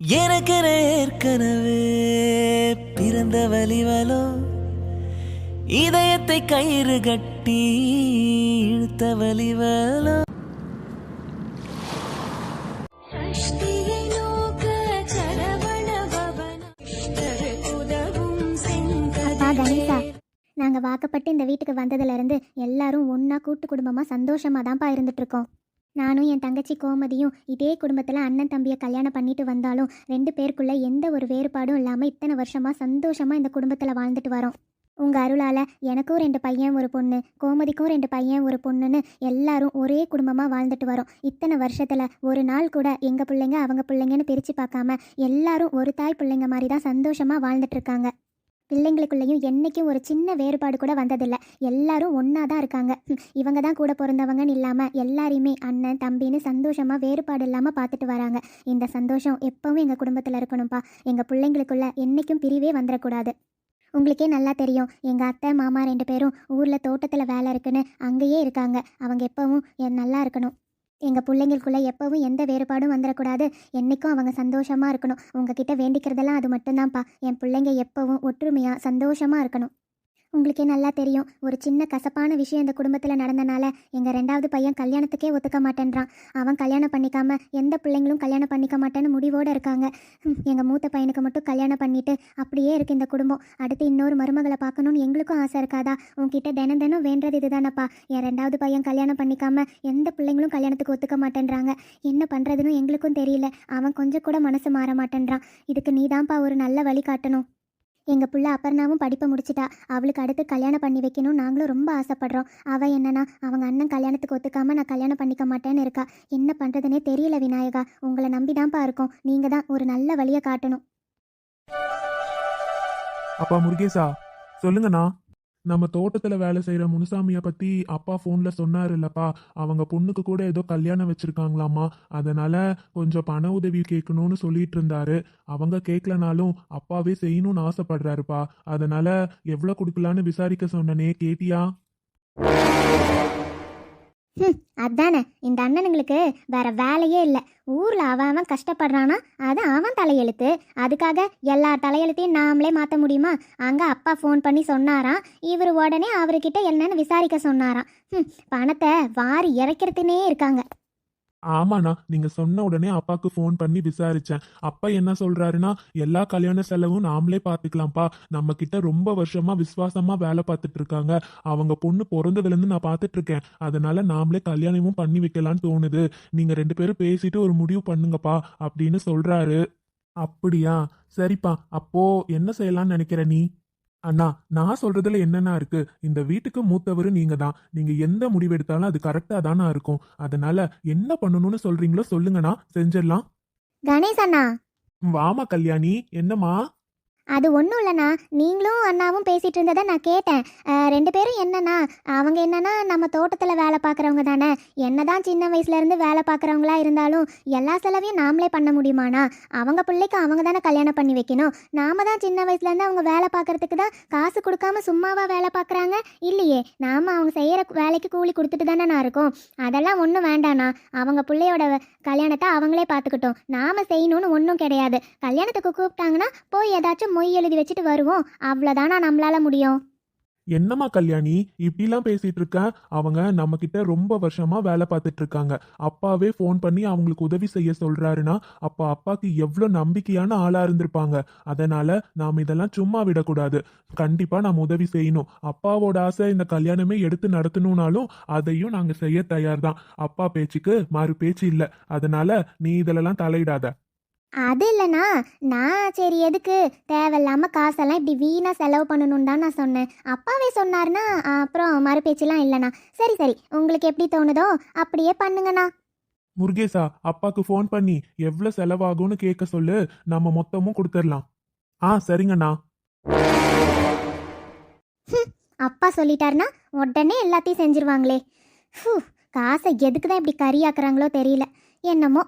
எனக்கு ஏற்கனவே பிறந்த வலிவலோ இதயத்தை கயிறு கட்டி இழுத்த வலிவலோ நாங்க வாக்கப்பட்டு இந்த வீட்டுக்கு வந்ததுல இருந்து எல்லாரும் ஒன்னா கூட்டு குடும்பமா சந்தோஷமாக தான்ப்பா இருந்துட்டு இருக்கோம். நானும் என் தங்கச்சி கோமதியும் இதே குடும்பத்தில் அண்ணன் தம்பியை கல்யாணம் பண்ணிட்டு வந்தாலும் ரெண்டு பேருக்குள்ள எந்த ஒரு வேறுபாடும் இல்லாமல் இத்தனை வருஷமாக சந்தோஷமாக இந்த குடும்பத்தில் வாழ்ந்துட்டு வரோம். உங்கள் அருளால் எனக்கும் ரெண்டு பையன் ஒரு பொண்ணு கோமதிக்கும் ரெண்டு பையன் ஒரு பொண்ணுன்னு எல்லாரும் ஒரே குடும்பமாக வாழ்ந்துட்டு வரோம். இத்தனை வருஷத்தில் ஒரு நாள் கூட எங்கள் பிள்ளைங்க அவங்க பிள்ளைங்கன்னு பிரித்து பார்க்காம எல்லாரும் ஒரு தாய் பிள்ளைங்க மாதிரி தான் சந்தோஷமாக வாழ்ந்துட்டு இருக்காங்க. பிள்ளைங்களுக்குள்ளேயும் என்றைக்கும் ஒரு சின்ன வேறுபாடு கூட வந்ததில்லை. எல்லாரும் ஒன்றா தான் இருக்காங்க. இவங்க தான் கூட பிறந்தவங்கன்னு இல்லாமல் எல்லாரையுமே அண்ணன் தம்பின்னு சந்தோஷமாக வேறுபாடு இல்லாமல் பார்த்துட்டு வராங்க. இந்த சந்தோஷம் எப்பவும் எங்கள் குடும்பத்தில் இருக்கணும்ப்பா எங்கள் பிள்ளைங்களுக்குள்ள என்னைக்கும் பிரிவே வந்துடக்கூடாது உங்களுக்கே நல்லா தெரியும். எங்கள் அத்தை மாமா ரெண்டு பேரும் ஊரில் தோட்டத்தில் வேலை இருக்குன்னு அங்கேயே இருக்காங்க. அவங்க எப்பவும் என் நல்லா இருக்கணும். எங்கள் பிள்ளைங்களுக்குள்ள எப்பவும் எந்த வேறுபாடும் வந்துடக்கூடாது. என்றைக்கும் அவங்க சந்தோஷமாக இருக்கணும். உங்ககிட்ட வேண்டிக்கிறதெல்லாம் அது மட்டும்தான்ப்பா. என் பிள்ளைங்க எப்பவும் ஒற்றுமையாக சந்தோஷமாக இருக்கணும். உங்களுக்கே நல்லா தெரியும். ஒரு சின்ன கசப்பான விஷயம் இந்த குடும்பத்தில் நடந்தனால எங்கள் ரெண்டாவது பையன் கல்யாணத்துக்கே ஒத்துக்க மாட்டேன்றான். அவன் கல்யாணம் பண்ணிக்காம எந்த பிள்ளைங்களும் கல்யாணம் பண்ணிக்க மாட்டேன்னு முடிவோடு இருக்காங்க. எங்கள் மூத்த பையனுக்கு மட்டும் கல்யாணம் பண்ணிட்டு அப்படியே இருக்கு இந்த குடும்பம். அடுத்து இன்னொரு மருமகளை பார்க்கணும்னு எங்களுக்கும் ஆசை இருக்காதா? உங்ககிட்ட தினம் தினம் வேண்டது இதுதானப்பா. என் ரெண்டாவது பையன் கல்யாணம் பண்ணிக்காம எந்த பிள்ளைங்களும் கல்யாணத்துக்கு ஒத்துக்க மாட்டேன்றாங்க. என்ன பண்ணுறதுன்னு எங்களுக்கும் தெரியல. அவன் கொஞ்சம் கூட மனசு மாற மாட்டேன்றான். இதுக்கு நீதான்ப்பா ஒரு நல்ல வழி காட்டணும். எங்கள் புள்ள அபர்ணாவும் படிப்பை முடிச்சிட்டா. அவளுக்கு அடுத்து கல்யாணம் பண்ணி வைக்கணும் நாங்களும் ரொம்ப ஆசைப்படுறோம். அவள் என்னன்னா அவங்க அண்ணன் கல்யாணத்துக்கு ஒத்துக்காம நான் கல்யாணம் பண்ணிக்க மாட்டேன்னு இருக்கா. என்ன பண்ணுறதுனே தெரியல விநாயகா. உங்களை நம்பி தான்ப்பா இருக்கோம். நீங்கள் தான் ஒரு நல்ல வழியை காட்டணும். அப்பா முருகேசா சொல்லுங்கண்ணா. நம்ம தோட்டத்துல வேலை செய்யற முனுசாமிய பத்தி அப்பா போன்ல சொன்னாரு இல்லப்பா அவங்க பொண்ணுக்கு கூட ஏதோ கல்யாணம் வச்சிருக்காங்களாமா அதனால கொஞ்சம் பண உதவி கேட்கணும்னு சொல்லிட்டு இருந்தாரு. அவங்க கேட்கலனாலும் அப்பாவே செய்யணும்னு ஆசைப்படுறாருப்பா. அதனால எவ்வளவு கொடுக்கலான்னு விசாரிக்க சொன்னனே கேட்டியா? ம் அதானே. இந்த அண்ணனுங்களுக்கு வேற வேலையே இல்லை. ஊரில் அவன் அவன் கஷ்டப்படுறானா? அது அவன் தலையெழுத்து. அதுக்காக எல்லா தலையெழுத்தையும் நாமளே மாற்ற முடியுமா? அங்கே அப்பா ஃபோன் பண்ணி சொன்னாராம். இவர் உடனே அவர்கிட்ட என்னன்னு விசாரிக்க சொன்னாராம். ம் பணத்தை வாரி இறைக்கிறதுனே இருக்காங்க. ஆமாண்ணா நீங்க சொன்ன உடனே அப்பாக்கு ஃபோன் பண்ணி விசாரிச்சேன். அப்பா என்ன சொல்றாருன்னா எல்லா கல்யாண செலவும் நாமளே பாத்துக்கலாம்ப்பா நம்ம கிட்ட ரொம்ப வருஷமா விசுவாசமா வேலை பார்த்துட்டு இருக்காங்க. அவங்க பொண்ணு பிறந்ததுல இருந்து நான் பார்த்துட்டு இருக்கேன். அதனால நாமளே கல்யாணமும் பண்ணி வைக்கலாம்னு தோணுது. நீங்க ரெண்டு பேரும் பேசிட்டு ஒரு முடிவு பண்ணுங்கப்பா அப்படின்னு சொல்றாரு. அப்படியா? சரிப்பா. அப்போ என்ன செய்யலாம்னு நினைக்கிற நீ? அண்ணா நான் சொல்றதுல என்னென்ன இருக்கு? இந்த வீட்டுக்கு மூத்தவரு நீங்க தான். நீங்க எந்த முடிவு எடுத்தாலும் அது கரெக்டா தானா இருக்கும். அதனால என்ன பண்ணணும்னு சொல்றீங்களோ சொல்லுங்கண்ணா. செஞ்சிடலாம். கணேஷ் அண்ணா. வாமா கல்யாணி. என்னம்மா? அது ஒன்றும் இல்லைண்ணா. நீங்களும் அண்ணாவும் பேசிகிட்டு இருந்ததை நான் கேட்டேன். ரெண்டு பேரும் என்னன்னா அவங்க என்னன்னா நம்ம தோட்டத்தில் வேலை பார்க்குறவங்க தானே. என்ன தான் சின்ன வயசுலேருந்து வேலை பார்க்குறவங்களா இருந்தாலும் எல்லா செலவையும் நாமளே பண்ண முடியுமாண்ணா? அவங்க பிள்ளைக்கு அவங்க தானே கல்யாணம் பண்ணி வைக்கணும். நாம தான் சின்ன வயசுலேருந்து அவங்க வேலை பார்க்கறதுக்கு தான் காசு கொடுக்காம சும்மாவாக வேலை பார்க்குறாங்க? இல்லையே. நாம் அவங்க செய்கிற வேலைக்கு கூலி கொடுத்துட்டு தானே நான் இருக்கோம். அதெல்லாம் ஒன்றும் வேண்டாண்ணா. அவங்க பிள்ளையோட கல்யாணத்தை அவங்களே பார்த்துக்கிட்டோம். நாம் செய்யணும்னு ஒன்றும் கிடையாது. கல்யாணத்துக்கு கூப்பிட்டாங்கன்னா போய் ஏதாச்சும் மொய் எழுதி வச்சுட்டு வருவோம். அவ்வளோதானா நம்மளால முடியும்? என்னம்மா கல்யாணி இப்படிலாம் பேசிட்டு இருக்க? அவங்க நம்ம கிட்ட ரொம்ப வருஷமா வேலை பார்த்துட்டு இருக்காங்க. அப்பாவே ஃபோன் பண்ணி அவங்களுக்கு உதவி செய்ய சொல்றாருன்னா அப்ப அப்பாக்கு எவ்வளவு நம்பிக்கையான ஆளா இருந்திருப்பாங்க. அதனால நாம் இதெல்லாம் சும்மா விடக்கூடாது. கண்டிப்பா நாம் உதவி செய்யணும். அப்பாவோட ஆசை இந்த கல்யாணமே எடுத்து நடத்தணும்னாலும் அதையும் நாங்க செய்ய தயார் தான் அப்பா பேச்சுக்கு மறு பேச்சு இல்லை. அதனால நீ இதெல்லாம் தலையிடாத. அது இல்லைண்ணா. நான் சரி எதுக்கு? தேவையில்லாம காசெல்லாம் இப்படி வீணா செலவு பண்ணணும்னு தான் நான் சொன்னேன். அப்பாவே சொன்னார்னா அப்புறம் மறுபேச்செல்லாம் இல்லைண்ணா. சரி சரி. உங்களுக்கு எப்படி தோணுதோ அப்படியே பண்ணுங்கண்ணா. முருகேசா அப்பாக்கு ஃபோன் பண்ணி எவ்வளவு செலவாகும்னு கேட்க சொல்லு. நம்ம மொத்தமும் கொடுத்துடலாம். ஆ சரிங்கண்ணா. அப்பா சொல்லிட்டாருன்னா உடனே எல்லாத்தையும் செஞ்சிருவாங்களே. காசை எதுக்கு தான் இப்படி கறியாக்குறாங்களோ தெரியல. என்னமோ.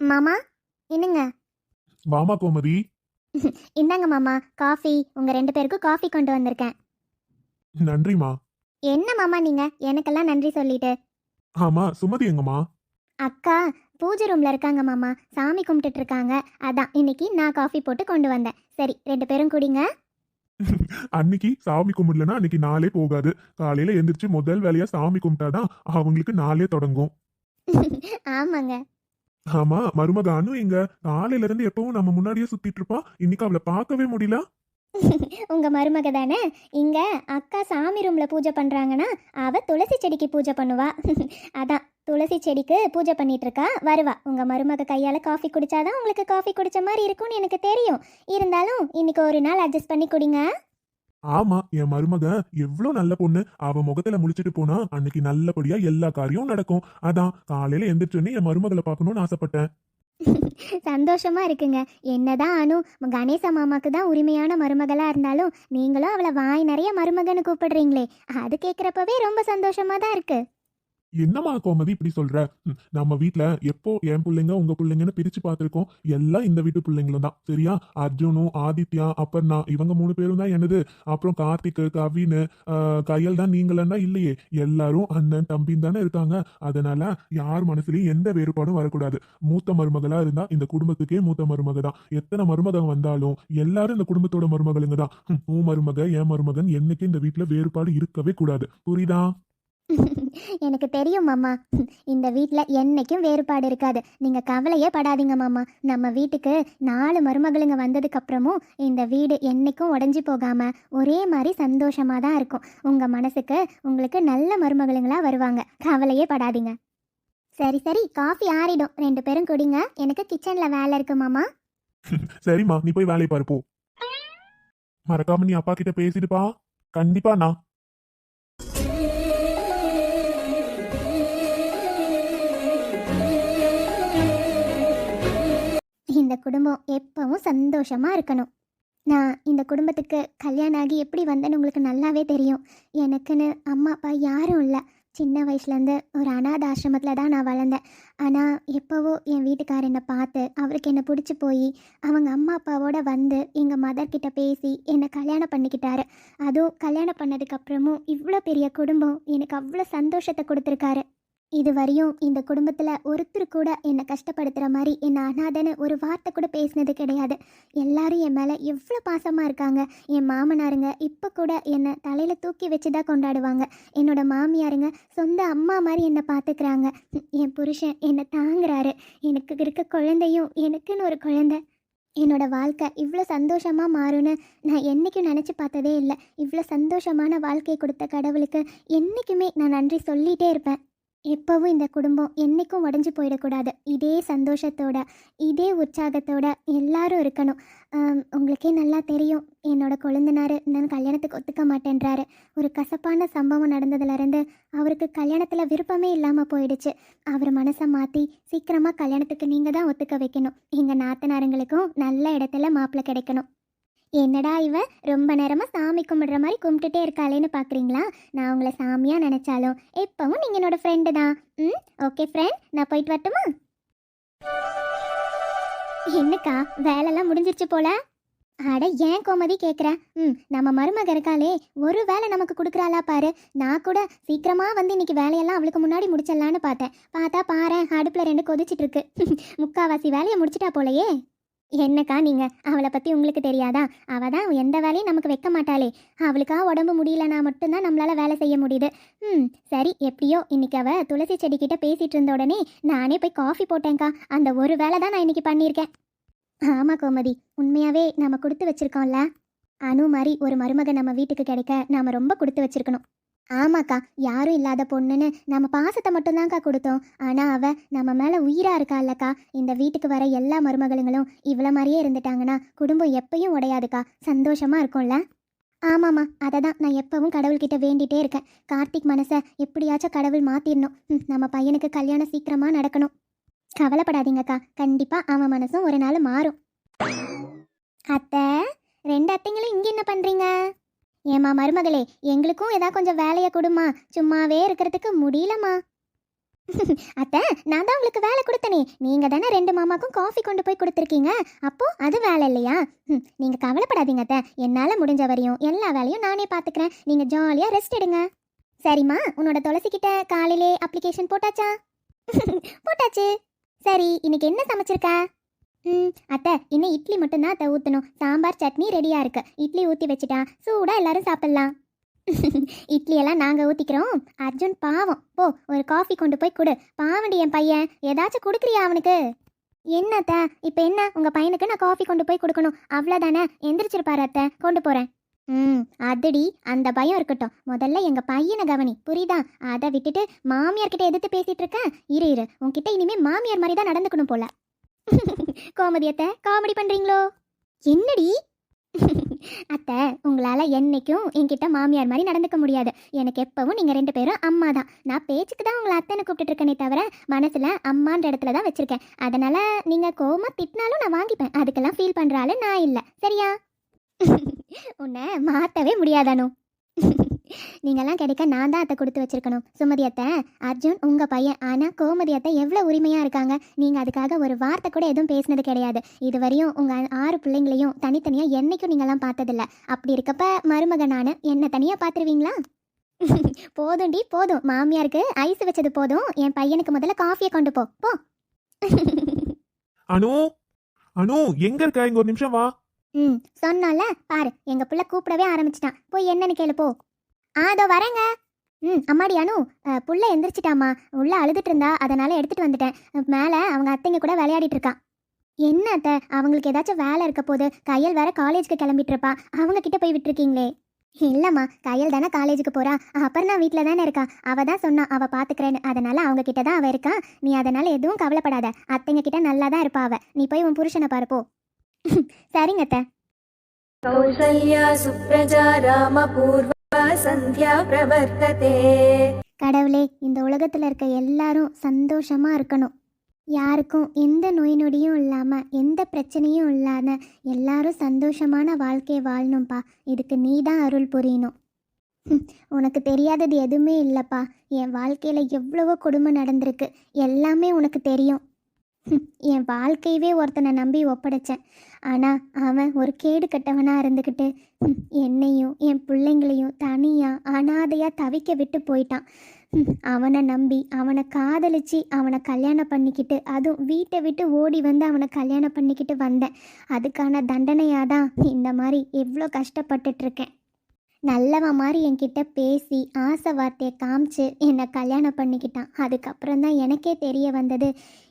மாமா என்னங்க? வாமா கோமதி. இந்தாங்க மாமா காஃபி. உங்க ரெண்டு பேருக்கும் காஃபி கொண்டு வந்திருக்கேன். நன்றிமா என்ன மாமா நீங்க? எனக்கெல்லாம் நன்றி சொல்லிட்டு. ஆமா சுமதி எங்கம்மா? அக்கா பூஜை ரூம்ல இருக்காங்க மாமா. சாமி கும்பிட்டுட்டு இருக்காங்க. அதான் இன்னைக்கு நான் காஃபி போட்டு கொண்டு வந்தேன். சரி ரெண்டு பேரும் குடிங்க. அன்னைக்கு சாமி கும்பிடலன்னா அன்னைக்கு நாளே போகாது. காலையில எந்திரிச்சு முதல் வேலையா சாமி கும்பிட்டாதான் அவங்களுக்கு நாளே தொடங்கும். ஆமாங்க. ஆமா மருமக அனு எங்க காலையில இருந்து எப்பவும் நம்ம முன்னாடியே சுத்திட்டு இருப்பா இன்னைக்கு அவளை பார்க்கவே முடியல. உங்க மருமக தானே? இங்க அக்கா சாமி ரூம்ல பூஜை பண்றாங்கன்னா அவ துளசி செடிக்கு பூஜை பண்ணுவா. அதான் துளசி செடிக்கு பூஜை பண்ணிட்டு இருக்கா. வருவா. உங்க மருமக கையால காஃபி குடிச்சாதான் உங்களுக்கு காஃபி குடிச்ச மாதிரி இருக்கும்னு எனக்கு தெரியும். இருந்தாலும் இன்னைக்கு ஒரு நாள் அட்ஜஸ்ட் பண்ணி குடிங்க. ஆமா என் மருமக எவ்ளோ நல்ல பொண்ணு. அவ முகத்துல முழிச்சிட்டு போனா அன்னைக்கு நல்லபடியா எல்லா காரியமும் நடக்கும். அதான் காலையில எந்திரிச்சோன்னே என் மருமகளை பார்க்கணும்னு ஆசைப்பட்டேன். சந்தோஷமா இருக்குங்க. என்னதான் அனு கணேச மாமாக்கு தான் உரிமையான மருமகளா இருந்தாலும் நீங்களும் அவளை வாய் நிறைய மருமகன்னு கூப்பிடுறீங்களே. அது கேட்குறப்பவே ரொம்ப சந்தோஷமா தான் இருக்கு. என்னம்மா கோமதி இப்படி சொல்ற? நம்ம வீட்ல எப்போ என் பிள்ளைங்க உங்க பிள்ளைங்கன்னு பிரிச்சு பார்த்திருக்கோம். எல்லாம் இந்த வீட்டு பிள்ளைங்களும் தான். சரியா? அர்ஜுனும் ஆதித்யா அப்பர்ணா இவங்க மூணு பேரும் தான் என்னது? அப்புறம் கார்த்திக் கவின் கையல் தான் நீங்களன்னா இல்லையே. எல்லாரும் அண்ணன் தம்பின்னு தானே இருக்காங்க. அதனால யார் மனசுலயும் எந்த வேறுபாடும் வரக்கூடாது. மூத்த மருமகளா இருந்தா இந்த குடும்பத்துக்கே மூத்த மருமக தான். எத்தனை மருமகன் வந்தாலும் எல்லாரும் இந்த குடும்பத்தோட மருமகளுங்க தான். உன் மருமக என் மருமகன் என்னைக்கு இந்த வீட்ல வேறுபாடு இருக்கவே கூடாது. புரியுதா? எனக்கு தெரியும் மாமா. இந்த வீட்டில் என்னைக்கும் வேறுபாடு இருக்காது. நீங்கள் கவலையே படாதீங்க மாமா. நம்ம வீட்டுக்கு நாலு மருமகளுங்க வந்ததுக்கப்புறமும் இந்த வீடு என்னைக்கும் உடஞ்சி போகாமல் ஒரே மாதிரி சந்தோஷமாக தான் இருக்கும். உங்கள் மனசுக்கு உங்களுக்கு நல்ல மருமகளுங்களாக வருவாங்க. கவலையே படாதீங்க. சரி சரி. காஃபி ஆறிடும். ரெண்டு பேரும் குடிங்க. எனக்கு கிச்சனில் வேலை இருக்கு மாமா. சரிம்மா நீ போய் வேலையை பாரு போ. மறக்காம நீ அப்பா கிட்ட பேசிடுப்பா. கண்டிப்பா நான் இந்த குடும்பம் எப்பவும் சந்தோஷமாக இருக்கணும். நான் இந்த குடும்பத்துக்கு கல்யாணம் ஆகி எப்படி வந்தேன்னு உங்களுக்கு நல்லாவே தெரியும். எனக்குன்னு அம்மா அப்பா யாரும் இல்லை. சின்ன வயசுலேருந்து ஒரு அனாத ஆசிரமத்தில் தான் நான் வளர்ந்தேன். ஆனால் எப்போவோ என் வீட்டுக்காரர் என்னை பார்த்து அவருக்கு என்னை பிடிச்சி போய் அவங்க அம்மா அப்பாவோட வந்து எங்கள் மதர்கிட்ட பேசி என்னை கல்யாணம் பண்ணிக்கிட்டாரு. அதுவும் கல்யாணம் பண்ணதுக்கப்புறமும் இவ்வளோ பெரிய குடும்பம் எனக்கு அவ்வளோ சந்தோஷத்தை கொடுத்துருக்காரு. இது வரையும் இந்த குடும்பத்தில் ஒருத்தர் கூட என்னை கஷ்டப்படுத்துகிற மாதிரி என்னை அனாதன்னு ஒரு வார்த்தை கூட பேசினது கிடையாது. எல்லாரும் என் மேலே எவ்வளோ பாசமாக இருக்காங்க. என் மாமனாருங்க இப்போ கூட என்னை தலையில் தூக்கி வச்சு தான் கொண்டாடுவாங்க. என்னோட மாமியாருங்க சொந்த அம்மா மாதிரி என்னை பார்த்துக்கிறாங்க என் புருஷன் என்னை தாங்குறாரு. எனக்கு இருக்க குழந்தையும் எனக்குன்னு ஒரு குழந்தை. என்னோட வாழ்க்கை இவ்வளோ சந்தோஷமாக மாறும்னு நான் என்றைக்கும் நினச்சி பார்த்ததே இல்லை. இவ்வளோ சந்தோஷமான வாழ்க்கையை கொடுத்த கடவுளுக்கு என்றைக்குமே நான் நன்றி சொல்லிகிட்டே இருப்பேன். எப்பவும் இந்த குடும்பம் என்றைக்கும் உடஞ்சி போயிடக்கூடாது. இதே சந்தோஷத்தோட இதே உற்சாகத்தோட எல்லாரும் இருக்கணும். உங்களுக்கே நல்லா தெரியும். என்னோட கொழுந்தனார் நான் கல்யாணத்துக்கு ஒத்துக்க மாட்டேன்றாரு. ஒரு கசப்பான சம்பவம் நடந்ததுலேருந்து அவருக்கு கல்யாணத்தில் விருப்பமே இல்லாமல் போயிடுச்சு. அவர் மனசை மாற்றி சீக்கிரமாக கல்யாணத்துக்கு நீங்கள் தான் ஒத்துக்க வைக்கணும். எங்கள் நாத்தனாருங்களுக்கும் நல்ல இடத்துல மாப்பிள்ளை கிடைக்கணும். என்னடா இவ? ரொம்ப நேரமாக சாமி கும்பிடுற மாதிரி கும்பிட்டுட்டே இருக்காளேன்னு பார்க்குறீங்களா நான் உங்களை சாமியாக நினச்சாலும். எப்பவும் நீங்கள் என்னோட ஃப்ரெண்டு தான். ம்? ஓகே ஃப்ரெண்ட் நான் போயிட்டு வரட்டுமா? என்னக்கா வேலைலாம் முடிஞ்சிருச்சு போல? அட ஏன் கோமதி கேட்குற ம் நம்ம மருமக இருக்காளே. ஒரு வேலை நமக்கு கொடுக்குறாளா பாரு. நான் கூட சீக்கிரமாக வந்து இன்னைக்கு வேலையெல்லாம் அவளுக்கு முன்னாடி முடிச்சிடலான்னு பார்த்தேன். பார்த்தா பாரேன் அடுப்பில் ரெண்டு கொதிச்சிட்டு இருக்கு. முக்காவாசி வேலையை முடிச்சிட்டா போலையே. என்னக்கா நீங்க? அவளை பத்தி உங்களுக்கு தெரியாதா? அவ தான் எந்த வேலையும் நமக்கு வைக்க மாட்டாளே. அவளுக்கா உடம்பு முடியலனா மட்டும்தான் நம்மளால வேலை செய்ய முடியுது. ம் சரி எப்படியோ இன்னைக்கு அவ துளசி செடிக்கிட்ட பேசிட்டு இருந்த உடனே நானே போய் காஃபி போட்டேன்க்கா. அந்த ஒரு வேலை தான் நான் இன்னைக்கு பண்ணியிருக்கேன். ஆமா கோமதி உண்மையாவே நம்ம கொடுத்து வச்சிருக்கோம்ல. அனு மாதிரி ஒரு மருமகன் நம்ம வீட்டுக்கு கிடைக்க நாம ரொம்ப கொடுத்து வச்சிருக்கணும். ஆமாக்கா யாரும் இல்லாத பொண்ணுன்னு நம்ம பாசத்தை மட்டும்தான்க்கா கொடுத்தோம். ஆனா அவ நம்ம மேல உயிரா இருக்கா இல்லக்கா? இந்த வீட்டுக்கு வர எல்லா மருமகளுங்களும் இவ்வளோ மாதிரியே இருந்துட்டாங்கன்னா குடும்பம் எப்பயும் உடையாதுக்கா. சந்தோஷமா இருக்கும்ல? ஆமாம்மா அதை தான் நான் எப்பவும் கடவுள்கிட்ட வேண்டிகிட்டே இருக்கேன். கார்த்திக் மனசை எப்படியாச்சும் கடவுள் மாற்றிடணும் நம்ம பையனுக்கு கல்யாணம் சீக்கிரமாக நடக்கணும். கவலைப்படாதீங்கக்கா. கண்டிப்பாக அவன் மனசும் ஒரு நாள் மாறும். அத்தை ரெண்டு அத்தைங்களும் இங்கே என்ன பண்ணுறீங்க ஏமா மருமகளே எங்களுக்கும் ஏதாவது கொஞ்சம் வேலையை கொடுமா. சும்மாவே இருக்கிறதுக்கு முடியலம்மா. அத்தை நான் தான் உங்களுக்கு வேலை கொடுத்தனே. நீங்க தானே ரெண்டு மாமாக்கும் காஃபி கொண்டு போய் கொடுத்துருக்கீங்க? அப்போ அது வேலை இல்லையா? ம், நீங்க கவலைப்படாதீங்க அத்தை. என்னால முடிஞ்ச வரையும் எல்லா வேலையும் நானே பாத்துக்கிறேன் நீங்க ஜாலியா ரெஸ்ட் எடுங்க. சரிம்மா உன்னோட துளசி கிட்ட காலையிலே அப்ளிகேஷன் போட்டாச்சா? போட்டாச்சு. சரி இன்னைக்கு என்ன சமைச்சிருக்க? ம் அத்தை இன்னும் இட்லி மட்டும்தான் அத்தை ஊற்றணும் சாம்பார் சட்னி ரெடியாக இருக்கு. இட்லி ஊற்றி வச்சுட்டா சூடாக எல்லாரும் சாப்பிட்லாம். இட்லியெல்லாம் நாங்கள் ஊற்றிக்கிறோம் அர்ஜுன் பாவம். போ ஒரு காஃபி கொண்டு போய் கொடு. பாவண்டி என் பையன். ஏதாச்சும் கொடுக்குறியா அவனுக்கு? என்ன அத்தை? இப்போ என்ன? உங்கள் பையனுக்கு நான் காஃபி கொண்டு போய் கொடுக்கணும். அவ்வளோதானே எந்திரிச்சிருப்பாரு அத்தை. கொண்டு போகிறேன் ம் அதுடி அந்த பயம் இருக்கட்டும். முதல்ல எங்கள் பையனை கவனி. புரியுதா? அதை விட்டுட்டு மாமியார்கிட்ட எதிர்த்து பேசிட்டு இருக்க இரு இரு. உன்கிட்ட இனிமே மாமியார் மாதிரி தான் நடந்துக்கணும் போல. கோமதியத்தை காமெடி பண்றீங்களோ? என்னடி? அத்தை உங்களால என்னைக்கும் என்கிட்ட மாமியார் மாதிரி நடந்துக்க முடியாது. எனக்கு எப்பவும் நீங்க ரெண்டு பேரும் அம்மா தான். நான் பேச்சுக்கு தான் உங்களை அத்தைன்னு கூப்பிட்டுட்டு இருக்கேனே தவிர மனசுல அம்மான்ற இடத்துல தான் வச்சிருக்கேன். அதனால நீங்க கோவமா திட்டினாலும் நான் வாங்கிப்பேன். அதுக்கெல்லாம் ஃபீல் பண்ற நான் இல்லை. சரியா? உன்னை மாத்தவே முடியாதானோ? நீங்கெல்லாம் கிடைக்க நான் தான் அத்தை கொடுத்து வச்சிருக்கணும். சுமதி அத்தை அர்ஜுன் உங்க பையன் ஆனா கோமதி அத்தை எவ்வளவு உரிமையா இருக்காங்க? நீங்க அதுக்காக ஒரு வார்த்தை கூட எதுவும் பேசினது கிடையாது. இதுவரையும் உங்க ஆறு பிள்ளைங்களையும் தனித்தனியா என்னைக்கும் நீங்கெல்லாம் பார்த்ததில்ல. அப்படி இருக்கப்ப மருமக நானு என்ன தனியா பாத்துருவீங்களா போதும்டி போதும். மாமியாருக்கு ஐஸ் வச்சது போதும். என் பையனுக்கு முதல்ல காஃபியை கொண்டு போ. போ. அனு அனு எங்க இருக்க? இங்க ஒரு நிமிஷம் வா. ம் சொன்னோம்ல பாரு. எங்க புள்ள கூப்பிடவே ஆரம்பிச்சிட்டான். போய் என்னன்னு கேளு போ. ஆ அதோ வரேங்க. ம் அம்மாடி அனு அஹ், புள்ள எந்திரிச்சிட்டாமா உள்ள அழுதுட்டு இருந்தா அதனால எடுத்துட்டு வந்துட்டேன். மேலே அவங்க அத்தைங்க கூட விளையாடிட்டு இருக்கா. என்ன அத்தை? அவங்களுக்கு ஏதாச்சும் வேலை இருக்க போது கையல் வேற காலேஜுக்கு கிளம்பிட்டு இருப்பா அவங்க கிட்ட போய் விட்டுருக்கீங்களே. இல்லைம்மா கையல் தானே காலேஜுக்கு போறா. அப்புறம் நான் வீட்டில் தானே இருக்கா. அவ தான் சொன்னா அவ பாத்துக்கிறேன்னு. அதனால அவங்க கிட்ட தான் அவ இருக்கா. நீ அதனால எதுவும் கவலைப்படாத. அத்தைங்க கிட்ட நல்லா தான் இருப்பா அவ. நீ போய் உன் புருஷனை பாருப்போ சரிங்க அத்தை. கௌசல்யா சுப்ரஜா ராமபூர்வ சந்தியா பிரவர்த்ததே. கடவுளே இந்த உலகத்துல இருக்க எல்லாரும் சந்தோஷமா இருக்கணும். யாருக்கும் எந்த நோய் நொடியும் இல்லாமல் எந்த பிரச்சனையும் இல்லாத எல்லாரும் சந்தோஷமான வாழ்க்கையை வாழணும்ப்பா இதுக்கு நீ தான் அருள் புரியணும். உனக்கு தெரியாதது எதுவுமே இல்லைப்பா. என் வாழ்க்கையில் எவ்வளவோ கொடுமை நடந்திருக்கு. எல்லாமே உனக்கு தெரியும். என் வாழ்க்கையவே ஒருத்தனை நம்பி ஒப்படைச்சேன். ஆனால் அவன் ஒரு கேடு கட்டவனாக இருந்துக்கிட்டு என்னையும் என் பிள்ளைங்களையும் தனியாக அனாதையாக தவிக்க விட்டு போயிட்டான். அவனை நம்பி அவனை காதலிச்சு அவனை கல்யாணம் பண்ணிக்கிட்டு அதுவும் வீட்டை விட்டு ஓடி வந்து அவனை கல்யாணம் பண்ணிக்கிட்டு வந்தேன். அதுக்கான தண்டனையாக தான் இந்த மாதிரி எவ்வளோ கஷ்டப்பட்டுட்டு இருக்கேன் நல்லவன் மாதிரி என்கிட்ட பேசி ஆசை வார்த்தையை காமிச்சு என்னை கல்யாணம் பண்ணிக்கிட்டான். அதுக்கப்புறம் தான் எனக்கே தெரிய வந்தது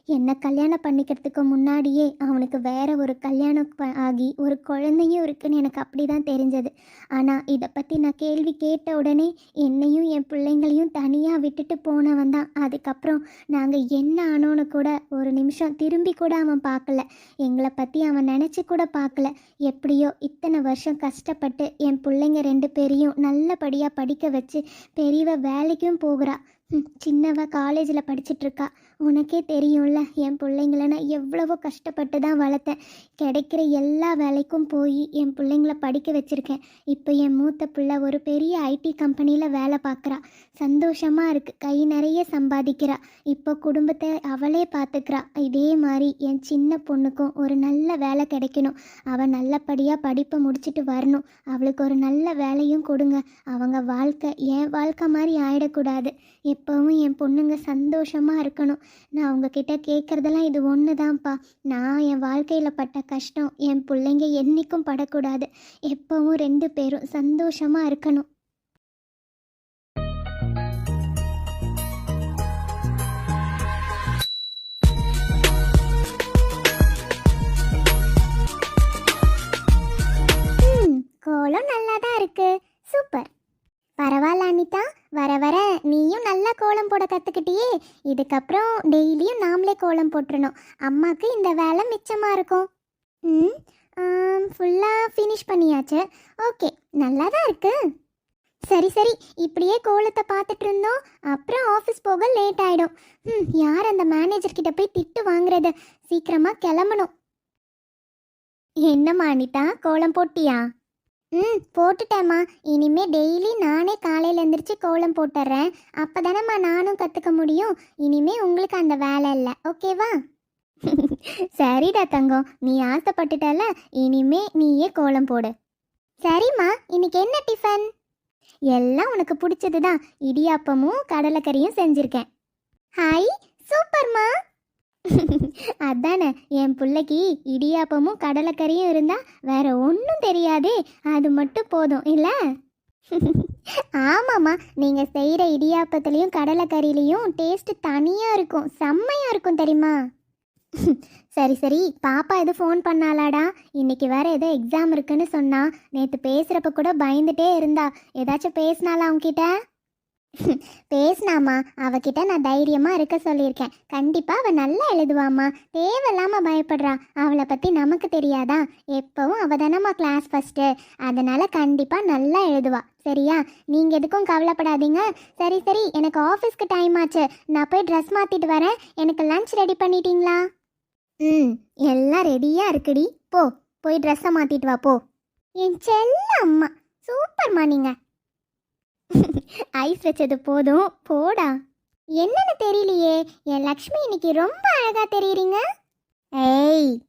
என்னை கல்யாணம் பண்ணிக்கிறதுக்கு முன்னாடியே அவனுக்கு வேற ஒரு கல்யாணம் ப- ஆகி ஒரு குழந்தையும் இருக்குன்னு எனக்கு அப்படி தான் தெரிஞ்சது. ஆனால் இதை பற்றி நான் கேள்வி கேட்ட உடனே என்னையும் என் பிள்ளைங்களையும் தனியாக விட்டுட்டு போனவன் தான். அதுக்கப்புறம் நாங்கள் என்ன ஆனோன்னு கூட ஒரு நிமிஷம் திரும்பி கூட அவன் பார்க்கல. எங்களை பற்றி அவன் நினச்சி கூட பார்க்கல. எப்படியோ இத்தனை வருஷம் கஷ்டப்பட்டு என் பிள்ளைங்க ரெண்டு பேரையும் நல்லபடியாக படிக்க வச்சு பெரியவ வேலைக்கும் போகிறா. சின்னவ காலேஜில் படிச்சிட்ருக்கா. உனக்கே தெரியும்ல என் பிள்ளைங்கள நான் எவ்வளவோ கஷ்டப்பட்டு தான் வளர்த்தேன். கிடைக்கிற எல்லா வேலைக்கும் போய் என் பிள்ளைங்கள படிக்க வச்சுருக்கேன். இப்போ என் மூத்த பிள்ளை ஒரு பெரிய ஐடி கம்பெனியில் வேலை பார்க்குறா. சந்தோஷமாக இருக்குது கை நிறைய சம்பாதிக்கிறா. இப்போ குடும்பத்தை அவளே பார்த்துக்கிறா. இதே மாதிரி என் சின்ன பொண்ணுக்கும் ஒரு நல்ல வேலை கிடைக்கணும். அவள் நல்லபடியாக படிப்பை முடிச்சுட்டு வரணும். அவளுக்கு ஒரு நல்ல வேலையும் கொடுங்க. அவங்க வாழ்க்கை என் வாழ்க்கை மாதிரி ஆயிடக்கூடாது. எப்போவும் என் பொண்ணுங்க சந்தோஷமாக இருக்கணும். நான் உங்ககிட்ட கேட்குறதெல்லாம் இது ஒன்று தான்ப்பா நான் என் வாழ்க்கையில் பட்ட கஷ்டம் என் பிள்ளைங்க என்றைக்கும் படக்கூடாது. எப்போவும் ரெண்டு பேரும் சந்தோஷமாக இருக்கணும். கோலம் நல்லா தான் இருக்கு. சூப்பர். பரவாயில்ல அனிதா. வர வர நீயும் நல்லா கோலம் போட கற்றுக்கிட்டியே இதுக்கப்புறம் டெய்லியும் நாமளே கோலம் போட்டுருணும் அம்மாவுக்கு இந்த வேலை மிச்சமாக இருக்கும். ம் ஃபுல்லாக ஃபினிஷ் பண்ணியாச்சு. ஓகே நல்லா தான் இருக்கு. சரி சரி இப்படியே கோலத்தை பார்த்துட்டு இருந்தோம். அப்புறம் ஆஃபீஸ் போக லேட் ஆகிடும் ம் யார் அந்த மேனேஜர் கிட்ட போய் திட்டு வாங்குறது? சீக்கிரமாக கிளம்பணும். என்னம்மா அனிதா கோலம் போட்டியா? ம் போட்டுட்டேம்மா. இனிமே டெய்லி நானே காலையில் எந்திரிச்சு கோலம் போட்டுறேன். அப்போ தானேம்மா நானும் கற்றுக்க முடியும். இனிமே உங்களுக்கு அந்த வேலை இல்லை. ஓகேவா? சரிடா தங்கம். நீ ஆசைப்பட்டுட்டல. இனிமே நீயே கோலம் போடு. சரிம்மா. இன்னைக்கு என்ன டிஃபன்? எல்லாம் உனக்கு பிடிச்சது தான் இடியாப்பமும் கடலைக்கறியும் செஞ்சுருக்கேன். ஹாய். சூப்பர்மா. அதானே என் பிள்ளைக்கு இடியாப்பமும் கடலைக்கறியும் இருந்தா வேற ஒன்றும் தெரியாதே அது மட்டும் போதும் இல்லை? ஆமாம்மா நீங்கள் செய்கிற இடியாப்பத்துலேயும் கடலைக்கறிலையும் டேஸ்ட்டு தனியாக இருக்கும் செம்மையாக இருக்கும் தெரியுமா? சரி சரி பாப்பா எது ஃபோன் பண்ணாலாடா இன்னைக்கு வேற ஏதோ எக்ஸாம் இருக்குன்னு சொன்னா நேற்று பேசுகிறப்ப கூட பயந்துட்டே இருந்தா ஏதாச்சும் பேசினாலா அவன்கிட்ட? பேசினாமா அவகிட்ட நான் தைரியமாக இருக்க சொல்லியிருக்கேன். கண்டிப்பாக அவள் நல்லா எழுதுவாம்மா. தேவையில்லாமல் பயப்படுறா. அவளை பற்றி நமக்கு தெரியாதா? எப்பவும் அவள் தானம்மா கிளாஸ் ஃபஸ்ட்டு அதனால் கண்டிப்பாக நல்லா எழுதுவா. சரியா? நீங்கள் எதுக்கும் கவலைப்படாதீங்க. சரி சரி. எனக்கு ஆஃபீஸ்க்கு டைம் ஆச்சு. நான் போய் ட்ரெஸ் மாற்றிட்டு வரேன். எனக்கு லஞ்ச் ரெடி பண்ணிட்டீங்களா? ம். எல்லாம் ரெடியாக இருக்குடி. போ. போய் ட்ரெஸ்ஸை மாற்றிட்டு வா. போ. என் செல்ல அம்மா சூப்பர்மா நீங்கள் ஐஸ் வச்சது போதும். போடா. என்னன்னு தெரியலையே. என் லக்ஷ்மி இன்னைக்கு ரொம்ப அழகா தெரியுறீங்க. ஏய்.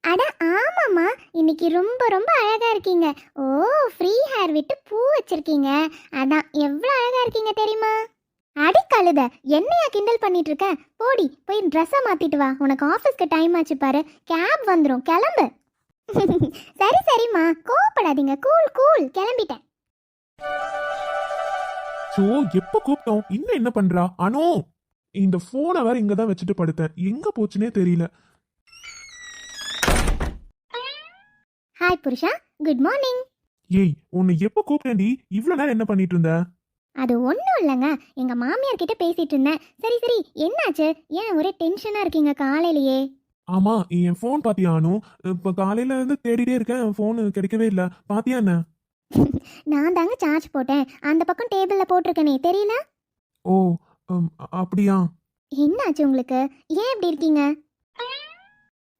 அட ஆமாம்மா. இன்னைக்கு ரொம்ப ரொம்ப அழகா இருக்கீங்க. ஓ ஃப்ரீ ஹேர் விட்டு பூ வச்சிருக்கீங்க. அதான் எவ்வளோ அழகா இருக்கீங்க தெரியுமா? அடி கழுத என்னையா கிண்டல் பண்ணிட்டு இருக்க போடி போய் ட்ரெஸ்ஸை மாத்திட்டு வா. உனக்கு ஆஃபீஸ்க்கு டைம் ஆச்சு பாரு. கேப் வந்துடும் கிளம்பு. சரி சரிம்மா. கோவப்படாதீங்க. கூல் கூல் கிளம்பிட்டேன். சோ எப்ப கூப்பிட்டோம்? இன்னும் என்ன பண்றா? அனு இந்த போனை வேற இங்க தான் வச்சுட்டு படுத்தேன் எங்க போச்சுனே தெரியல. ஹாய் புருஷா. குட் மார்னிங் ஏய் உன்னை எப்ப கூப்பிட்டேன்டி? இவ்வளவு நேரம் என்ன பண்ணிட்டு இருந்த? அது ஒன்றும் இல்லைங்க. எங்கள் மாமியார் கிட்ட பேசிட்டு இருந்தேன். சரி சரி என்னாச்சு? ஏன் ஒரே டென்ஷனாக இருக்கீங்க காலையிலேயே? ஆமா என் ஃபோன் பாத்தியா அனு? இப்ப காலையில இருந்து தேடிட்டே இருக்கேன். ஃபோன் கிடைக்கவே இல்ல. பாத்தியா என்ன? நான் தாங்க சார்ஜ் போட்டேன். அந்த பக்கம் டேபிளில் போட்டிருக்கேனே தெரியல? ஓ அப்படியா? என்னாச்சு உங்களுக்கு? ஏன் இப்படி இருக்கீங்க?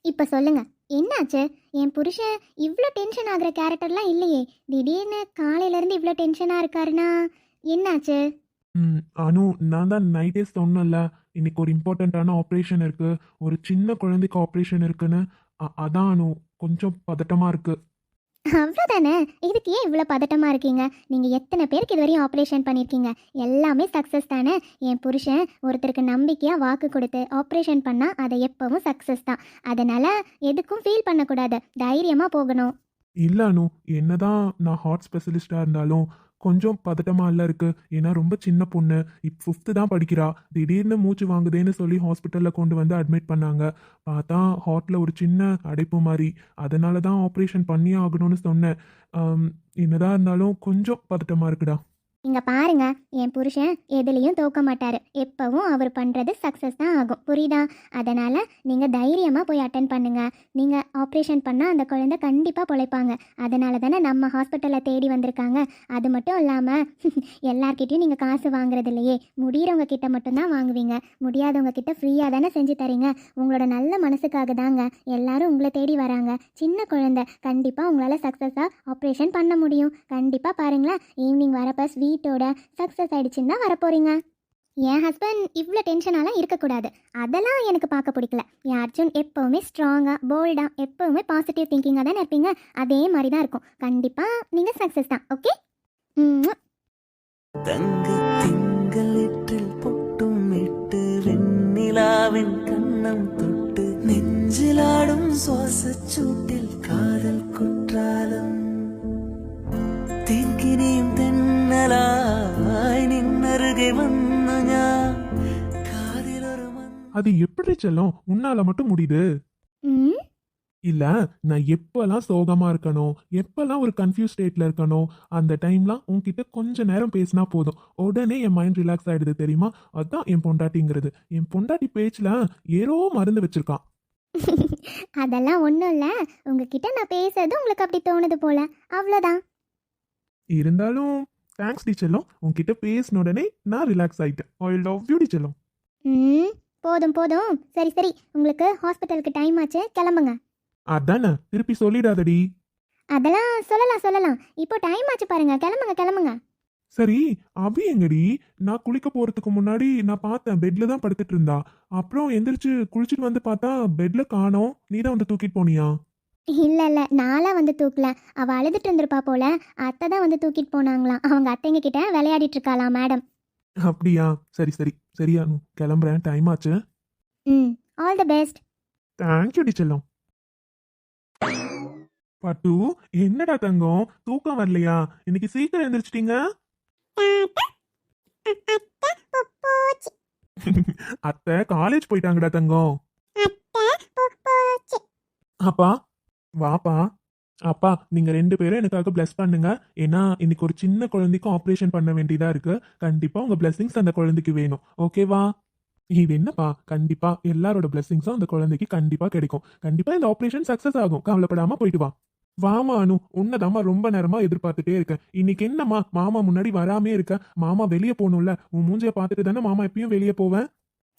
இப்போ சொல்லுங்க. என்னாச்சு? என் புருஷன் இவ்வளோ டென்ஷன் ஆகுற கேரக்டர்லாம் இல்லையே. திடீர்னு காலையிலேருந்து இவ்வளோ டென்ஷனாக இருக்காருன்னா என்னாச்சு? ம், அனு நான் தான் நைட்டே சொன்னேன்ல. இன்னைக்கு ஒரு இம்பார்ட்டண்ட்டான ஆப்ரேஷன் இருக்கு. ஒரு சின்ன குழந்தைக்கு ஆப்ரேஷன் இருக்குன்னு. அ- அதான் அனு கொஞ்சம் பதட்டமா இருக்கு. அவ்வளோதானே இதுக்கு ஏன் இவ்வளோ பதட்டமாக இருக்கீங்க? நீங்கள் எத்தனை பேருக்கு இது வரையும் ஆப்ரேஷன் பண்ணியிருக்கீங்க? எல்லாமே சக்ஸஸ் தானே? என் புருஷன் ஒருத்தருக்கு நம்பிக்கையாக வாக்கு கொடுத்து ஆப்ரேஷன் பண்ணால் அதை எப்பவும் சக்ஸஸ் தான். அதனால் எதுக்கும் ஃபீல் பண்ணக்கூடாது. தைரியமாக போகணும். இல்லை அனு என்னதான் நான் ஹார்ட் ஸ்பெஷலிஸ்டாக இருந்தாலும் கொஞ்சம் பதட்டமாக எல்லாம் இருக்கு. ஏன்னா ரொம்ப சின்ன பொண்ணு. இப்போ ஃபிஃப்த்து தான் படிக்கிறா. திடீர்னு மூச்சு வாங்குதேன்னு சொல்லி ஹாஸ்பிட்டலில் கொண்டு வந்து அட்மிட் பண்ணாங்க. பார்த்தா ஹார்ட்டில் ஒரு சின்ன அடைப்பு மாதிரி அதனால தான் ஆப்ரேஷன் பண்ணியே ஆகணும்னு சொன்னேன். என்னதான் இருந்தாலும் கொஞ்சம் பதட்டமாக இருக்குடா. இங்க பாருங்க என் புருஷன் எதுலேயும் தோக்க மாட்டார். எப்பவும் அவர் பண்ணுறது சக்ஸஸ் தான் ஆகும். புரியுதா? அதனால் நீங்கள் தைரியமாக போய் அட்டன் பண்ணுங்க. நீங்கள் ஆப்ரேஷன் பண்ணால் அந்த குழந்தை கண்டிப்பாக பொழைப்பாங்க. அதனால தானே நம்ம ஹாஸ்பிட்டலில் தேடி வந்திருக்காங்க. அது மட்டும் இல்லாமல் எல்லார்கிட்டயும் நீங்கள் காசு வாங்குறது இல்லையே. முடியறவங்க கிட்ட மட்டும்தான் வாங்குவீங்க. முடியாதவங்க கிட்ட ஃப்ரீயாக தானே செஞ்சு தரீங்க. உங்களோட நல்ல மனசுக்காக தாங்க எல்லாரும் உங்களை தேடி வராங்க. சின்ன குழந்தை கண்டிப்பாக உங்களால் சக்ஸஸாக ஆப்ரேஷன் பண்ண முடியும். கண்டிப்பாக பாருங்களேன் ஈவினிங் வரப்ப நீட்டோட சக்ஸஸ் ஆயிடுச்சுன்னு தான் வரப்போறீங்க. என் ஹஸ்பண்ட் இவ்வளோ டென்ஷனாலாம் இருக்கக்கூடாது. அதெல்லாம் எனக்கு பார்க்க பிடிக்கல. என் அர்ஜுன் எப்போவுமே ஸ்ட்ராங்காக போல்டாக எப்போவுமே பாசிட்டிவ் திங்கிங்காக தானே இருப்பீங்க? அதே மாதிரி தான் இருக்கும். கண்டிப்பாக நீங்கள் சக்ஸஸ் தான் ஓகே தங்க திங்களிற்றில் பொட்டும் விட்டு வெண்ணிலாவின் கண்ணம் தொட்டு நெஞ்சிலாடும் சுவாசச் சூட்டில் காதல் குற்றாலம் அது எப்படி செல்லம்? உன்னால மட்டும் முடியுது. இல்ல நான் எப்பெல்லாம் சோகமா இருக்கணும் எப்பெல்லாம் ஒரு கன்ஃபியூஸ் ஸ்டேட்ல இருக்கணும் அந்த டைம்லாம் உன்கிட்ட கொஞ்ச நேரம் பேசினா போதும். உடனே என் மைண்ட் ரிலாக்ஸ் ஆயிடுது தெரியுமா? அதான் என் பொண்டாட்டிங்கிறது. என் பொண்டாட்டி பேச்சுல ஏதோ மருந்து வச்சிருக்கான். அதெல்லாம் ஒன்றும் இல்லை. உங்ககிட்ட நான் பேசுறது உங்களுக்கு அப்படி தோணுது போல. அவ்வளோதான் இருந்தாலும் தேங்க்ஸ் டீச்சர்லாம் உன்கிட்ட பேசின உடனே நான் ரிலாக்ஸ் ஆயிட்டேன். ஐ லவ் யூ டீச்சர்லாம் ம்? போதும் போதும். சரி சரி. உங்களுக்கு ஹாஸ்பிட்டலுக்கு டைம் ஆச்சு. கிளம்புங்க. அதானே? திருப்பி சொல்லிடாதடி. அதெல்லாம் சொல்லலாம் சொல்லலாம். இப்போ டைம் ஆச்சு பாருங்க. கிளம்புங்க கிளம்புங்க. சரி அபி எங்கடி? நான் குளிக்க போறதுக்கு முன்னாடி நான் பார்த்தேன் பெட்ல தான் படுத்துட்டு இருந்தா. அப்புறம் எந்திரிச்சு குளிச்சுட்டு வந்து பார்த்தா பெட்ல காணோம். நீ தான் வந்து தூக்கிட்டு போனியா? இல்லை இல்லை. நாளாக வந்து தூக்கல. அவள் அழுதுட்டு இருந்திருப்பா போல. அத்தை தான் வந்து தூக்கிட்டு போனாங்களாம். அவங்க அத்தைங்க கிட்ட விளையாடிட்டு இருக்காளாம் மேடம் அப்படியா? சரி சரி. சரியா கிளம்புறேன். டைம் ஆச்சு. ம் ஆல் தி பெஸ்ட் தேங்க்யூ செல்லம் பட்டு என்னடா தங்கம்? தூக்கம் வரலையா? இன்னைக்கு சீக்கிரம் எந்திரிச்சிட்டீங்க? அத்தை காலேஜ் போயிட்டாங்கடா தங்கம். அப்பா வாப்பா. அப்பா நீங்க ரெண்டு பேரும் எனக்காக பிளஸ் பண்ணுங்க. ஏன்னா இன்னைக்கு ஒரு சின்ன குழந்தைக்கும் ஆப்ரேஷன் பண்ண வேண்டியதா இருக்கு. கண்டிப்பா உங்க பிளஸிங்ஸ் அந்த குழந்தைக்கு வேணும். ஓகேவா இது என்னப்பா? கண்டிப்பா எல்லாரோட பிளஸிங்ஸும் அந்த குழந்தைக்கு கண்டிப்பா கிடைக்கும். கண்டிப்பா இந்த ஆப்ரேஷன் சக்சஸ் ஆகும். கவலைப்படாம போயிட்டு வா. வாமா அனு உன்னதாமா ரொம்ப நேரமா எதிர்பார்த்துட்டே இருக்கேன் இன்னைக்கு என்னம்மா? மாமா முன்னாடி வராமே இருக்க. மாமா வெளியே போகணும்ல. உன் மூஞ்சிய பார்த்துட்டு தானே மாமா எப்பயும் வெளியே போவேன்?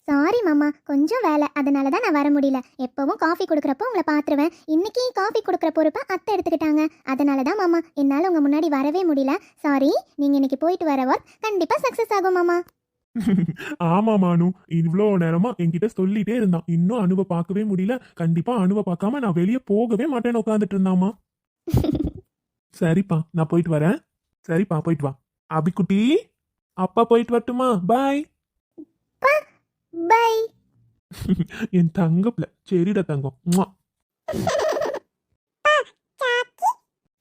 சாரி மாமா. கொஞ்சம் வேலை. அதனால தான் நான் வர முடியல. எப்பவும் காஃபி கொடுக்குறப்போ உங்களை பார்த்துருவேன். இன்னைக்கு காஃபி கொடுக்குற பொறுப்பை அத்தை எடுத்துக்கிட்டாங்க. அதனால தான் மாமா என்னால் உங்கள் முன்னாடி வரவே முடியல. சாரி நீங்கள் இன்னைக்கு போயிட்டு வர ஒர்க் கண்டிப்பாக சக்ஸஸ் ஆகும் மாமா. ஆமா மானு. இவ்வளோ நேரமா என்கிட்ட சொல்லிட்டே இருந்தான். இன்னும் அணுவை பார்க்கவே முடியல. கண்டிப்பா அணுவை பார்க்காம நான் வெளியே போகவே மாட்டேன்னு உட்காந்துட்டு இருந்தாமா சரிப்பா நான் போயிட்டு வரேன். சரிப்பா போயிட்டு வா. அபிக்குட்டி அப்பா போயிட்டு வரட்டுமா? பாய் பை என் தங்கப்ல சரிடா தங்கம். உம்மா.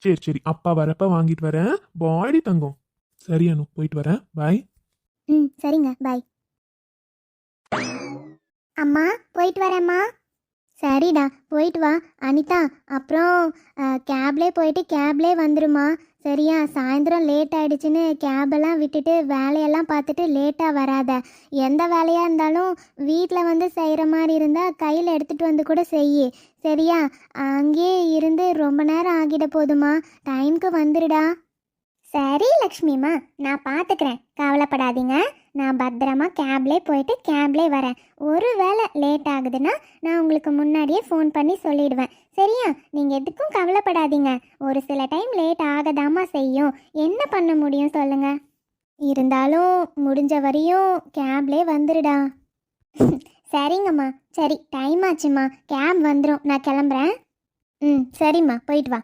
சரி சரி அப்பா வரப்ப வாங்கிட்டு வரேன். பாய்டி தங்கம். சரி அனு போயிட்டு வரேன். பாய் ம் சரிங்க. பாய் அம்மா போயிட்டு வரேம்மா. சரிடா போயிட்டு வா. அனிதா அப்புறம் கேப்லே போயிட்டு கேப்லே வந்துருமா சரியா சாயந்தரம் லேட் ஆயிடுச்சுன்னு கேபெல்லாம் விட்டுட்டு வேலையெல்லாம் பார்த்துட்டு லேட்டாக வராத. எந்த வேலையாக இருந்தாலும் வீட்டில் வந்து செய்கிற மாதிரி இருந்தால் கையில் எடுத்துகிட்டு வந்து கூட செய் சரியா? அங்கேயே இருந்து ரொம்ப நேரம் ஆகிட போதுமா? டைம்க்கு வந்துடுடா சரி லக்ஷ்மிம்மா. நான் பார்த்துக்கிறேன் கவலைப்படாதீங்க. நான் பத்திரமா கேப்லேயே போயிட்டு கேப்லே வரேன். ஒரு வேளை லேட் ஆகுதுன்னா நான் உங்களுக்கு முன்னாடியே ஃபோன் பண்ணி சொல்லிடுவேன். சரியா? நீங்கள் எதுக்கும் கவலைப்படாதீங்க. ஒரு சில டைம் லேட் ஆகதாமா செய்யும். என்ன பண்ண முடியும் சொல்லுங்கள் இருந்தாலும் முடிஞ்ச வரையும் கேப்லே வந்துடுடா சரிங்கம்மா. சரி டைம் ஆச்சும்மா. கேப் வந்துடும் நான் கிளம்புறேன். ம் சரிம்மா. போயிட்டு வா.